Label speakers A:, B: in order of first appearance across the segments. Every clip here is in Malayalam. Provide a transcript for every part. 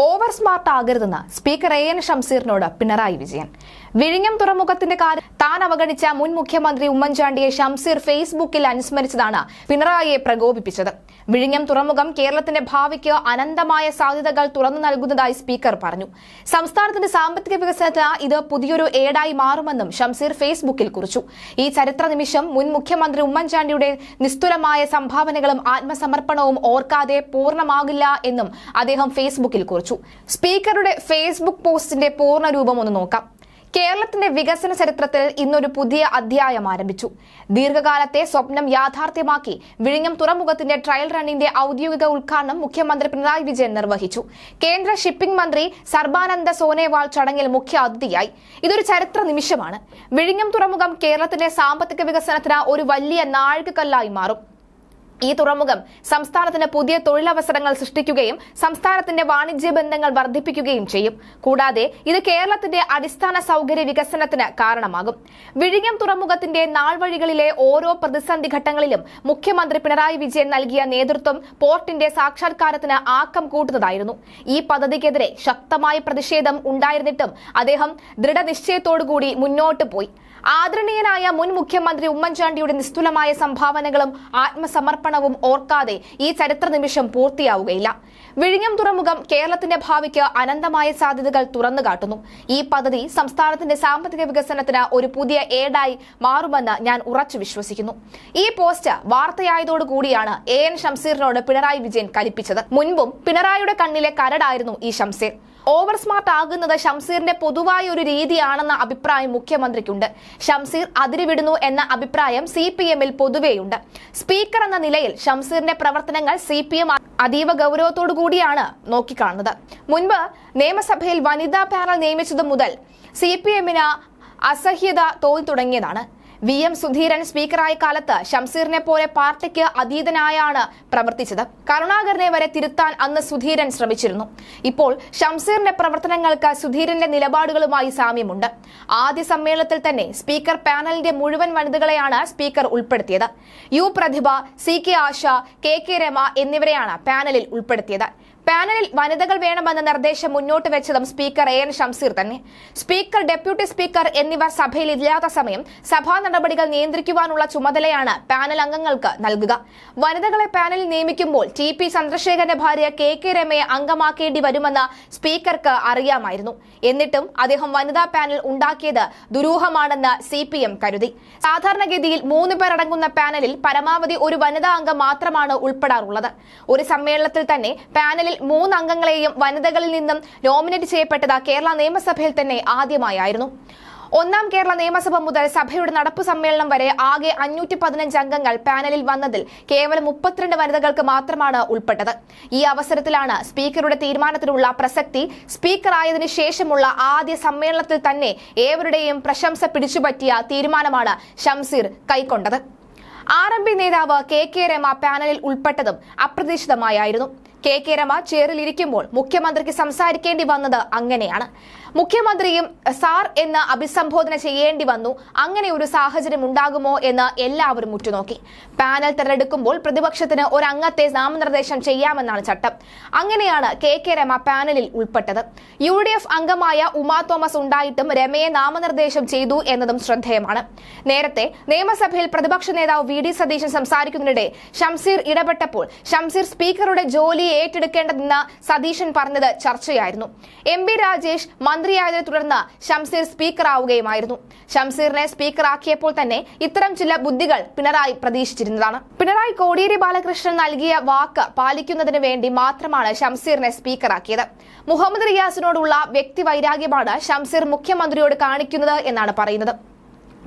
A: ഓവർ സ്മാർട്ട് ആകരുതെന്ന് സ്പീക്കർ എ എൻ ഷംസീറിനോട് പിണറായി വിജയൻ. വിഴിഞ്ഞം തുറമുഖത്തിന്റെ കാര്യം താൻ അവഗണിച്ച മുൻ മുഖ്യമന്ത്രി ഉമ്മൻചാണ്ടിയെ ഷംസീർ ഫേസ്ബുക്കിൽ അനുസ്മരിച്ചതാണ് പിണറായിയെ പ്രകോപിപ്പിച്ചത്. വിഴിഞ്ഞം തുറമുഖം കേരളത്തിന്റെ ഭാവിക്ക് അനന്തമായ സാധ്യതകൾ തുറന്നു നൽകുന്നതായി സ്പീക്കർ പറഞ്ഞു. സംസ്ഥാനത്തിന്റെ സാമ്പത്തിക വികസനത്തിന് ഇത് പുതിയൊരു ഏടായി മാറുമെന്നും ഷംസീർ ഫേസ്ബുക്കിൽ കുറിച്ചു. ഈ ചരിത്ര നിമിഷം മുൻ മുഖ്യമന്ത്രി ഉമ്മൻചാണ്ടിയുടെ നിസ്തുലമായ സംഭാവനകളും ആത്മസമർപ്പണവും ഓർക്കാതെ പൂർണമാകില്ല എന്നും അദ്ദേഹം ഫേസ്ബുക്കിൽ കുറിച്ചു. സ്പീക്കറുടെ ഫേസ്ബുക്ക് പോസ്റ്റിന്റെ പൂർണരൂപം ഒന്ന് നോക്കാം. കേരളത്തിന്റെ വികസന ചരിത്രത്തിൽ ഇന്നൊരു പുതിയ അധ്യായം ആരംഭിച്ചു. ദീർഘകാലത്തെ സ്വപ്നം യാഥാർത്ഥ്യമാക്കി വിഴിഞ്ഞം തുറമുഖത്തിന്റെ ട്രയൽ റണ്ണിന്റെ ഔദ്യോഗിക ഉദ്ഘാടനം മുഖ്യമന്ത്രി പിണറായി വിജയൻ നിർവഹിച്ചു. കേന്ദ്ര ഷിപ്പിംഗ് മന്ത്രി സർബാനന്ദ സോനേവാൾ ചടങ്ങിൽ മുഖ്യ അതിഥിയായി. ഇതൊരു ചരിത്ര നിമിഷമാണ്. വിഴിഞ്ഞം തുറമുഖം കേരളത്തിന്റെ സാമ്പത്തിക വികസനത്തിന് ഒരു വലിയ നാഴികക്കല്ലായി മാറും. ഈ തുറമുഖം സംസ്ഥാനത്തിന് പുതിയ തൊഴിലവസരങ്ങൾ സൃഷ്ടിക്കുകയും സംസ്ഥാനത്തിന്റെ വാണിജ്യ ബന്ധങ്ങൾ വർദ്ധിപ്പിക്കുകയും ചെയ്യും. കൂടാതെ ഇത് കേരളത്തിന്റെ അടിസ്ഥാന സൗകര്യ വികസനത്തിന് കാരണമാകും. വിഴിഞ്ഞം തുറമുഖത്തിന്റെ നാൾവഴികളിലെ ഓരോ പ്രതിസന്ധി ഘട്ടങ്ങളിലും മുഖ്യമന്ത്രി പിണറായി വിജയൻ നൽകിയ നേതൃത്വം പോർട്ടിന്റെ സാക്ഷാത്കാരത്തിന് ആക്കം കൂട്ടുന്നതായിരുന്നു. ഈ പദ്ധതിക്കെതിരെ ശക്തമായ പ്രതിഷേധം ഉണ്ടായിരുന്നിട്ടും അദ്ദേഹം ദൃഢനിശ്ചയത്തോടുകൂടി മുന്നോട്ട് പോയി. ആദരണീയനായ മുൻ മുഖ്യമന്ത്രി ഉമ്മൻചാണ്ടിയുടെ നിസ്തുലമായ സംഭാവനകളും ആത്മസമർപ്പണവും ഓർക്കാതെ ഈ ചരിത്ര നിമിഷം പൂർത്തിയാവുകയില്ല. വിഴിഞ്ഞം തുറമുഖം കേരളത്തിന്റെ ഭാവിക്ക് അനന്തമായ സാധ്യതകൾ തുറന്നു കാട്ടുന്നു. ഈ പദ്ധതി സംസ്ഥാനത്തിന്റെ സാമ്പത്തിക വികസനത്തിന് ഒരു പുതിയ ഏടായി മാറുമെന്ന് ഞാൻ ഉറച്ചു വിശ്വസിക്കുന്നു. ഈ പോസ്റ്റ് വാർത്തയായതോടുകൂടിയാണ് എ എൻ ഷംസീറിനോട് പിണറായി വിജയൻ കലിപ്പിച്ചത്. മുൻപും പിണറായിയുടെ കണ്ണിലെ കരടായിരുന്നു ഈ ഷംസീർ ഓവർ സ്മാർട്ട് ആകുന്നത് ഷംസീറിന്റെ പൊതുവായ ഒരു രീതിയാണെന്ന അഭിപ്രായം മുഖ്യമന്ത്രിക്കുണ്ട്. ഷംസീർ അതിരുവിടുന്നു എന്ന അഭിപ്രായം സി പി എമ്മിൽ പൊതുവെയുണ്ട്. സ്പീക്കർ എന്ന നിലയിൽ ഷംസീറിന്റെ പ്രവർത്തനങ്ങൾ സി പി എം അതീവ ഗൗരവത്തോടു കൂടിയാണ് നോക്കിക്കാണുന്നത്. മുൻപ് നിയമസഭയിൽ വനിതാ പാനൽ നിയമിച്ചതു മുതൽ സി പി എമ്മിന് അസഹ്യത തോന്നി തുടങ്ങിയതാണ് വി എം സുധീരൻ സ്പീക്കറായ കാലത്ത് ഷംസീറിനെ പോലെ പാർട്ടിക്ക് അതീതനായാണ് പ്രവർത്തിച്ചത്. കരുണാകരനെ വരെ തിരുത്താൻ അന്ന് സുധീരൻ ശ്രമിച്ചിരുന്നു. ഇപ്പോൾ ഷംസീറിന്റെ പ്രവർത്തനങ്ങൾക്ക് സുധീരന്റെ നിലപാടുകളുമായി സാമ്യമുണ്ട്. ആദ്യ സമ്മേളനത്തിൽ തന്നെ സ്പീക്കർ പാനലിന്റെ മുഴുവൻ വനിതകളെയാണ് സ്പീക്കർ ഉൾപ്പെടുത്തിയത്. U Prathibha C K Asha K K Rama എന്നിവരെയാണ് പാനലിൽ ഉൾപ്പെടുത്തിയത്. പാനലിൽ വനിതകൾ വേണമെന്ന നിർദ്ദേശം മുന്നോട്ട് വെച്ചതും സ്പീക്കർ എ എൻ ഷംസീർ തന്നെ. സ്പീക്കർ ഡെപ്യൂട്ടി സ്പീക്കർ എന്നിവർ സഭയിൽ ഇല്ലാത്ത സമയം സഭാ നടപടികൾ നിയന്ത്രിക്കുവാനുള്ള ചുമതലയാണ് പാനൽ അംഗങ്ങൾക്ക് നൽകുക. വനിതകളെ പാനലിൽ നിയമിക്കുമ്പോൾ ടി പി ചന്ദ്രശേഖരന്റെ ഭാര്യ കെ കെ രമയെ അംഗമാക്കേണ്ടി വരുമെന്ന് സ്പീക്കർക്ക് അറിയാമായിരുന്നു. എന്നിട്ടും അദ്ദേഹം വനിതാ പാനൽ ഉണ്ടാക്കിയത് ദുരൂഹമാണെന്ന് സി പി എം കരുതി. സാധാരണഗതിയിൽ മൂന്ന് പേരടങ്ങുന്ന പാനലിൽ പരമാവധി ഒരു വനിതാ അംഗം മാത്രമാണ് ഉൾപ്പെടാറുള്ളത്. ഒരു സമ്മേളനത്തിൽ തന്നെ പാനലിൽ മൂന്ന് അംഗങ്ങളെയും വനിതകളിൽ നിന്നും നോമിനേറ്റ് ചെയ്യപ്പെട്ടത് കേരള നിയമസഭയിൽ തന്നെ ആദ്യമായായിരുന്നു. ഒന്നാം കേരള നിയമസഭ മുതൽ സഭയുടെ നടപ്പ് സമ്മേളനം വരെ ആകെ അഞ്ഞൂറ്റി പതിനഞ്ച് അംഗങ്ങൾ പാനലിൽ വന്നതിൽ കേവലം മുപ്പത്തിരണ്ട് വനിതകൾക്ക് മാത്രമാണ് ഉൾപ്പെട്ടത്. ഈ അവസരത്തിലാണ് സ്പീക്കറുടെ തീരുമാനത്തിനുള്ള പ്രസക്തി സ്പീക്കറായതിനു ശേഷമുള്ള ആദ്യ സമ്മേളനത്തിൽ തന്നെ ഏവരുടെയും പ്രശംസ പിടിച്ചുപറ്റിയ തീരുമാനമാണ് ഷംസീർ കൈക്കൊണ്ടത്. ആർ എം പി നേതാവ് കെ കെ രമ പാനലിൽ ഉൾപ്പെട്ടതും അപ്രതീക്ഷിതമായിരുന്നു കെ കെ രമ ചെയറിലിരിക്കുമ്പോൾ മുഖ്യമന്ത്രിക്ക് സംസാരിക്കേണ്ടി വന്നത് അങ്ങനെയാണ്. മുഖ്യമന്ത്രിയും സാർ എന്ന് അഭിസംബോധന ചെയ്യേണ്ടി വന്നു. അങ്ങനെ ഒരു സാഹചര്യം ഉണ്ടാകുമോ എന്ന് എല്ലാവരും ഉറ്റുനോക്കി. പാനൽ തെരഞ്ഞെടുക്കുമ്പോൾ പ്രതിപക്ഷത്തിന് ഒരു അംഗത്തെ നാമനിർദ്ദേശം ചെയ്യാമെന്നാണ് ചട്ടം. അങ്ങനെയാണ് കെ കെ രമ പാനലിൽ ഉൾപ്പെട്ടത്. യു ഡി എഫ് അംഗമായ ഉമാ തോമസ് ഉണ്ടായിട്ടും രമയെ നാമനിർദ്ദേശം ചെയ്തു എന്നതും ശ്രദ്ധേയമാണ്. നേരത്തെ നിയമസഭയിൽ പ്രതിപക്ഷ നേതാവ് വി ഡി സതീശൻ സംസാരിക്കുന്നതിനിടെ ഷംസീർ ഇടപെട്ടപ്പോൾ ഷംസീർ സ്പീക്കറുടെ ജോലി ഏറ്റെടുക്കേണ്ടതെന്ന് സതീശൻ പറഞ്ഞത് ചർച്ചയായിരുന്നു. എം ബി രാജേഷ് മന്ത്രിയായതിനെ തുടർന്ന് ഷംസീർ സ്പീക്കറാവുകയുമായിരുന്നു. ഷംസീറിനെ സ്പീക്കറാക്കിയപ്പോൾ തന്നെ ഇത്തരം ചില ബുദ്ധികൾ പിണറായി പ്രതീക്ഷിച്ചിരുന്നതാണ്. പിണറായി കോടിയേരി ബാലകൃഷ്ണൻ നൽകിയ വാക്ക് പാലിക്കുന്നതിന് വേണ്ടി മാത്രമാണ് ഷംസീറിനെ സ്പീക്കറാക്കിയത്. മുഹമ്മദ് റിയാസിനോടുള്ള വ്യക്തി വൈരാഗ്യമാണ് ഷംസീർ മുഖ്യമന്ത്രിയോട് കാണിക്കുന്നത് എന്നാണ് പറയുന്നത്.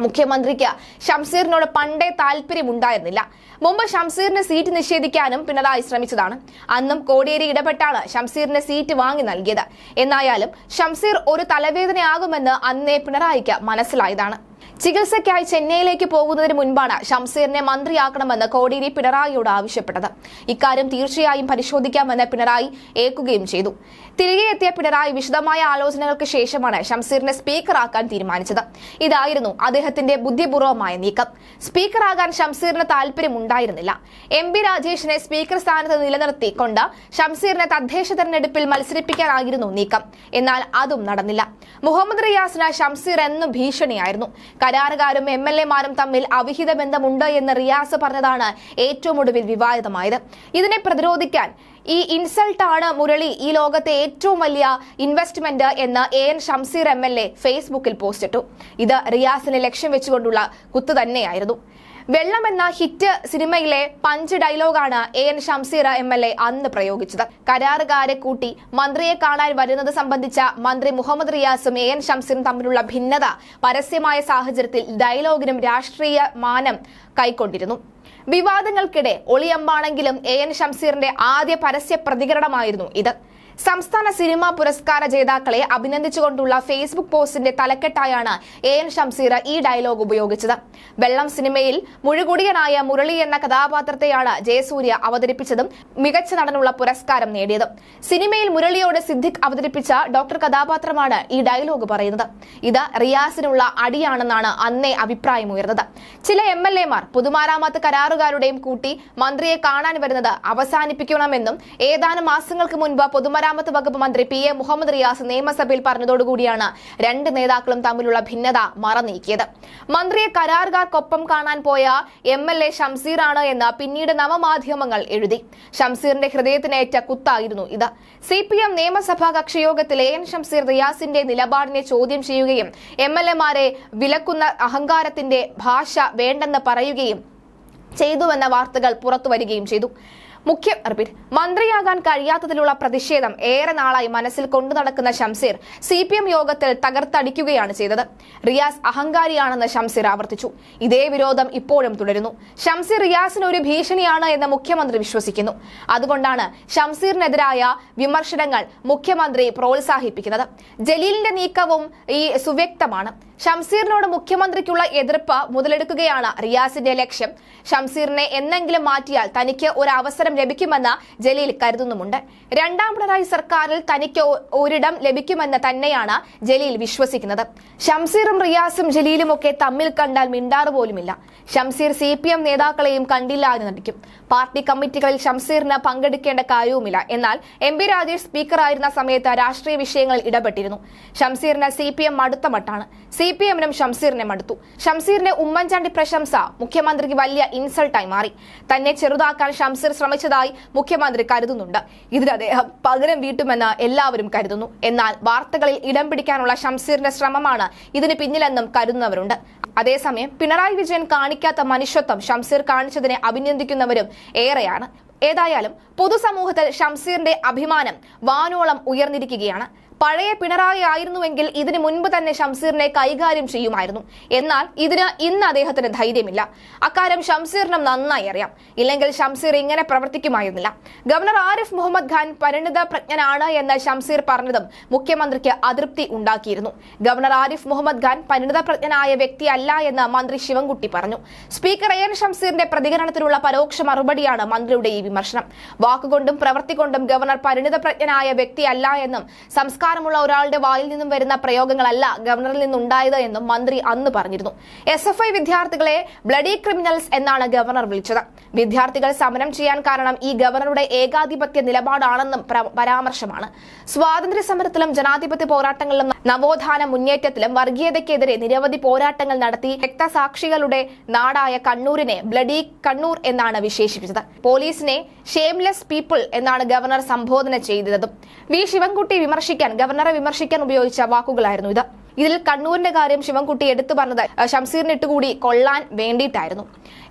A: മുഖ്യമന്ത്രിക്ക് ഷംസീറിനോട് പണ്ടേ താല്പര്യമുണ്ടായിരുന്നില്ല. മുമ്പ് ഷംസീറിന് സീറ്റ് നിഷേധിക്കാനും പിണറായി ശ്രമിച്ചതാണ്. അന്നും കോടിയേരി ഇടപെട്ടാണ് ഷംസീറിന് സീറ്റ് വാങ്ങി നൽകിയത്. എന്നായാലും ഷംസീർ ഒരു തലവേദനയാകുമെന്ന് അന്നേ പിണറായിക്ക് മനസ്സിലായതാണ്. ചികിത്സയ്ക്കായി ചെന്നൈയിലേക്ക് പോകുന്നതിന് മുൻപാണ് ഷംസീറിനെ മന്ത്രിയാക്കണമെന്ന് കോടിയേരി പിണറായിയോട് ആവശ്യപ്പെട്ടത്. ഇക്കാര്യം തീർച്ചയായും പരിശോധിക്കാമെന്ന് പിണറായി ഏക്കുകയും ചെയ്തു. തിരികെ എത്തിയ പിണറായി വിശദമായ ആലോചനകൾക്ക് ശേഷമാണ് ഷംസീറിനെ സ്പീക്കറാക്കാൻ തീരുമാനിച്ചത്. ഇതായിരുന്നു അദ്ദേഹത്തിന്റെ ബുദ്ധിപൂർവമായ നീക്കം. സ്പീക്കറാകാൻ ഷംസീറിന് താല്പര്യമുണ്ടായിരുന്നില്ല എം പി രാജേഷിനെ സ്പീക്കർ സ്ഥാനത്ത് നിലനിർത്തിക്കൊണ്ട് ഷംസീറിനെ തദ്ദേശ തെരഞ്ഞെടുപ്പിൽ മത്സരിപ്പിക്കാനായിരുന്നു നീക്കം. എന്നാൽ അതും നടന്നില്ല. മുഹമ്മദ് റിയാസിന് ഷംസീർ എന്നും ഭീഷണിയായിരുന്നു. കരാറുകാരും എം എൽ എമാരും തമ്മിൽ അവിഹിത ബന്ധമുണ്ട് എന്ന് റിയാസ് പറഞ്ഞതാണ് ഏറ്റവും ഒടുവിൽ വിവാദമായത്. ഇതിനെ പ്രതിരോധിക്കാൻ ഈ ഇൻസൾട്ടാണ് മുരളി ഈ ലോകത്തെ ഏറ്റവും വലിയ ഇൻവെസ്റ്റ്മെന്റ് എന്ന് A N Shamseer M L A ഫേസ്ബുക്കിൽ പോസ്റ്റിട്ടു. ഇത് റിയാസിനെ ലക്ഷ്യം വെച്ചുകൊണ്ടുള്ള കുത്തു തന്നെയായിരുന്നു. വെള്ളം എന്ന ഹിറ്റ് സിനിമയിലെ punch ഡയലോഗാണ് A N Shamseer M L A അന്ന് പ്രയോഗിച്ചത്. കരാറുകാരെ കൂട്ടി മന്ത്രിയെ കാണാൻ വരുന്നത് സംബന്ധിച്ച മന്ത്രി മുഹമ്മദ് റിയാസും എ എൻ ഷംസീറും തമ്മിലുള്ള ഭിന്നത പരസ്യമായ സാഹചര്യത്തിൽ ഡയലോഗിനും രാഷ്ട്രീയ മാനം കൈക്കൊണ്ടിരുന്നു. വിവാദങ്ങൾക്കിടെ ഒളിയമ്പാണെങ്കിലും എ എൻ ഷംസീറിന്റെ ആദ്യ പരസ്യ പ്രതികരണമായിരുന്നു ഇത്. സംസ്ഥാന സിനിമാ പുരസ്കാര ജേതാക്കളെ അഭിനന്ദിച്ചുകൊണ്ടുള്ള ഫേസ്ബുക്ക് പോസ്റ്റിന്റെ തലക്കെട്ടായാണ് എ എൻ ഷംസീർ ഈ ഡയലോഗ് ഉപയോഗിച്ചത്. വെള്ളം സിനിമയിൽ മുഴുകുടിയനായ മുരളി എന്ന കഥാപാത്രത്തെയാണ് ജയസൂര്യ അവതരിപ്പിച്ചതും മികച്ച നടനുള്ള പുരസ്കാരം നേടിയത്. സിനിമയിൽ മുരളിയോട് സിദ്ദിഖ് അവതരിപ്പിച്ച ഡോക്ടർ കഥാപാത്രമാണ് ഈ ഡയലോഗ് പറയുന്നത്. ഇത് റിയാസിനുള്ള അടിയാണെന്നാണ് അന്നേ അഭിപ്രായമുയർന്നത്. ചില എം എൽ എമാർ പുതുമാരാമത്ത് കരാറുകാരുടെയും കൂട്ടി മന്ത്രിയെ കാണാൻ വരുന്നത് അവസാനിപ്പിക്കണമെന്നും ഏതാനും മാസങ്ങൾക്ക് മുൻപ് പൊതുമരാമത്ത് വകുപ്പ് മന്ത്രി പി എ മുഹമ്മദ് റിയാസ് നിയമസഭയിൽ പറഞ്ഞതോടുകൂടിയാണ് രണ്ട് നേതാക്കളും തമ്മിലുള്ള ഭിന്നത മറനീക്കിയത്. മന്ത്രിയെ കരാറുകാർക്കൊപ്പം കാണാൻ പോയ എം എൽ എ ഷംസീറാണ് എന്ന് പിന്നീട് നവമാധ്യമങ്ങൾ എഴുതി. ഷംസീറിന്റെ ഹൃദയത്തിനേറ്റ കുത്തായിരുന്നു ഇത്. സി പി എം നിയമസഭാ കക്ഷിയോഗത്തിൽ എ എൻ ഷംസീർ റിയാസിന്റെ നിലപാടിനെ ചോദ്യം ചെയ്യുകയും എം എൽ എമാരെ വിലക്കുന്ന അഹങ്കാരത്തിന്റെ ഭാഷ വേണ്ടെന്ന് പറയുകയും ചെയ്തുവെന്ന വാർത്തകൾ പുറത്തുവരികയും ചെയ്തു. മുഖ്യ റിപ്പീറ്റ് മന്ത്രിയാകാൻ കഴിയാത്തതിലുള്ള പ്രതിഷേധം ഏറെ നാളായി മനസ്സിൽ കൊണ്ടു നടക്കുന്ന ഷംസീർ സി പി എം യോഗത്തിൽ തകർത്തടിക്കുകയാണ് ചെയ്തത്. റിയാസ് അഹങ്കാരിയാണെന്ന് ഷംസീർ ആവർത്തിച്ചു. ഇതേ വിരോധം ഇപ്പോഴും തുടരുന്നു. ഷംസീർ റിയാസിന് ഒരു ഭീഷണിയാണ് എന്ന് മുഖ്യമന്ത്രി വിശ്വസിക്കുന്നു. അതുകൊണ്ടാണ് ഷംസീറിനെതിരായ വിമർശനങ്ങൾ മുഖ്യമന്ത്രി പ്രോത്സാഹിപ്പിക്കുന്നത്. ജലീലിന്റെ നീക്കവും ഈ സുവ്യക്തമാണ്. ഷംസീറിനോട് മുഖ്യമന്ത്രിക്കുള്ള എതിർപ്പ് മുതലെടുക്കുകയാണ് റിയാസിന്റെ ലക്ഷ്യം. ഷംസീറിനെ എന്നെങ്കിലും മാറ്റിയാൽ തനിക്ക് ഒരു അവസരം ലഭിക്കുമെന്ന് ജലീൽ കരുതുന്നുമുണ്ട്. രണ്ടാം പിണറായി സർക്കാരിൽ തനിക്ക് ഒരിടം ലഭിക്കുമെന്ന് തന്നെയാണ് ജലീൽ വിശ്വസിക്കുന്നത്. ഷംസീറും റിയാസും ജലീലും ഒക്കെ തമ്മിൽ കണ്ടാൽ മിണ്ടാറ് പോലുമില്ല. ഷംസീർ സി പി എം നേതാക്കളെയും കണ്ടില്ല എന്ന് നടിക്കും. പാർട്ടി കമ്മിറ്റികളിൽ ഷംസീറിന് പങ്കെടുക്കേണ്ട കാര്യവുമില്ല. എന്നാൽ എം പി രാജേഷ് സ്പീക്കറായിരുന്ന സമയത്ത് രാഷ്ട്രീയ വിഷയങ്ങളിൽ ഇടപെട്ടിരുന്നു. ഷംസീറിന് സി പി എം അടുത്ത മട്ടാണ്. സി പി എമ്മിനും ഷംസീറിനെ മടുത്തു. ഷംസീറിന്റെ ഉമ്മൻചാണ്ടി പ്രശംസ മുഖ്യമന്ത്രിക്ക് വലിയ ഇൻസൾട്ടായി മാറി. തന്നെ ചെറുതാക്കാൻ ഷംസീർ ശ്രമിച്ചതായി മുഖ്യമന്ത്രി കരുതുന്നുണ്ട്. ഇതിൽ അദ്ദേഹം പകരം വീട്ടുമെന്ന് എല്ലാവരും കരുതുന്നു. എന്നാൽ വാർത്തകളിൽ ഇടം പിടിക്കാനുള്ള ഷംസീറിന്റെ ശ്രമമാണ് ഇതിന് പിന്നിലെന്നും കരുതുന്നവരുണ്ട്. അതേസമയം പിണറായി വിജയൻ കാണിക്കാത്ത മനുഷ്യത്വം ഷംസീർ കാണിച്ചതിനെ അഭിനന്ദിക്കുന്നവരും ഏറെയാണ്. ഏതായാലും പൊതുസമൂഹത്തിൽ ഷംസീറിന്റെ അഭിമാനം വാനോളം ഉയർന്നിരിക്കുകയാണ്. പഴയ പിണറായി ആയിരുന്നുവെങ്കിൽ ഇതിനു മുൻപ് തന്നെ ഷംസീറിനെ കൈകാര്യം ചെയ്യുമായിരുന്നു. എന്നാൽ ഇതിന് ഇന്ന് അദ്ദേഹത്തിന് ധൈര്യമില്ല. അക്കാര്യം ഷംസീറിനും നന്നായി അറിയാം. ഇല്ലെങ്കിൽ ഷംസീർ ഇങ്ങനെ പ്രവർത്തിക്കുമായിരുന്നില്ല. ഗവർണർ ആരിഫ് മുഹമ്മദ് ഖാൻ പരിണിത പ്രജ്ഞനാണ് എന്ന് ഷംസീർ പറഞ്ഞതും മുഖ്യമന്ത്രിക്ക് അതൃപ്തി ഉണ്ടാക്കിയിരുന്നു. ഗവർണർ ആരിഫ് മുഹമ്മദ് ഖാൻ പരിണിത പ്രജ്ഞനായ വ്യക്തിയല്ല എന്ന് മന്ത്രി ശിവൻകുട്ടി പറഞ്ഞു. സ്പീക്കർ എ എൻ ഷംസീറിന്റെ പ്രതികരണത്തിനുള്ള പരോക്ഷ മറുപടിയാണ് മന്ത്രിയുടെ ഈ വിമർശനം. വാക്കുകൊണ്ടും പ്രവൃത്തി കൊണ്ടും ഗവർണർ പരിണിത പ്രജ്ഞനായ വ്യക്തിയല്ല എന്നും സംസ്കാരമുള്ള ഒരാളുടെ വായിൽ നിന്നും വരുന്ന പ്രയോഗങ്ങളല്ല ഗവർണറിൽ നിന്നുണ്ടായത് എന്നും മന്ത്രി അന്ന് പറഞ്ഞിരുന്നു. എസ് എഫ് ഐ വിദ്യാർത്ഥികളെ ബ്ലഡി ക്രിമിനൽസ് എന്നാണ് ഗവർണർ വിളിച്ചത്. വിദ്യാർത്ഥികൾ സമരം ചെയ്യാൻ കാരണം ഈ ഗവർണറുടെ ഏകാധിപത്യ നിലപാടാണെന്നും പരാമർശമാണ്. സ്വാതന്ത്ര്യ സമരത്തിലും ജനാധിപത്യ പോരാട്ടങ്ങളിലും നവോത്ഥാന മുന്നേറ്റത്തിലും വർഗീയതയ്ക്കെതിരെ നിരവധി പോരാട്ടങ്ങൾ നടത്തി രക്തസാക്ഷികളുടെ നാടായ കണ്ണൂരിനെ ബ്ലഡി കണ്ണൂർ എന്നാണ് വിശേഷിപ്പിച്ചത്. പോലീസിനെ ഷേംലെസ് പീപ്പിൾ എന്നാണ് ഗവർണർ സംബോധന ചെയ്തതും. വി. ശിവൻകുട്ടി വിമർശിക്കാൻ ഗവർണറെ വിമർശിക്കാൻ ഉപയോഗിച്ച വാക്കുകളായിരുന്നു ഇത്. ഇതിൽ കണ്ണൂരിന്റെ കാര്യം ശിവൻകുട്ടി എടുത്തു പറഞ്ഞത് ഷംസീറിനിട്ടുകൂടി ഷംസീറിന് കൊള്ളാൻ വേണ്ടിയിട്ടായിരുന്നു.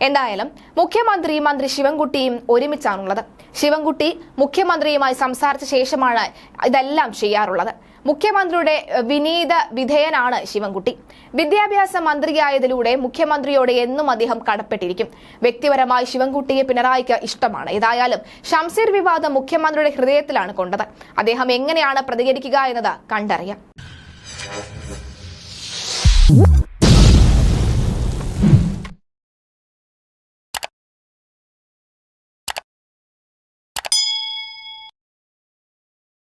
A: എന്തായാലും മുഖ്യമന്ത്രി മന്ത്രി ശിവൻകുട്ടിയും ഒരുമിച്ചാണുള്ളത്. ശിവൻകുട്ടി മുഖ്യമന്ത്രിയുമായി സംസാരിച്ച ശേഷമാണ് ഇതെല്ലാം ചെയ്യാറുള്ളത്. മുഖ്യമന്ത്രിയുടെ വിനീത വിധേയനാണ് ശിവൻകുട്ടി. വിദ്യാഭ്യാസ മന്ത്രിയായതിലൂടെ മുഖ്യമന്ത്രിയോട് എന്നും അദ്ദേഹം കടപ്പെട്ടിരിക്കും. വ്യക്തിപരമായി ശിവൻകുട്ടിയെ പിണറായിക്ക് ഇഷ്ടമാണ്. ഏതായാലും ഷംസീർ വിവാദം മുഖ്യമന്ത്രിയുടെ ഹൃദയത്തിലാണ് കൊണ്ടത്. അദ്ദേഹം എങ്ങനെയാണ് പ്രതികരിക്കുക എന്നത് കണ്ടറിയാം.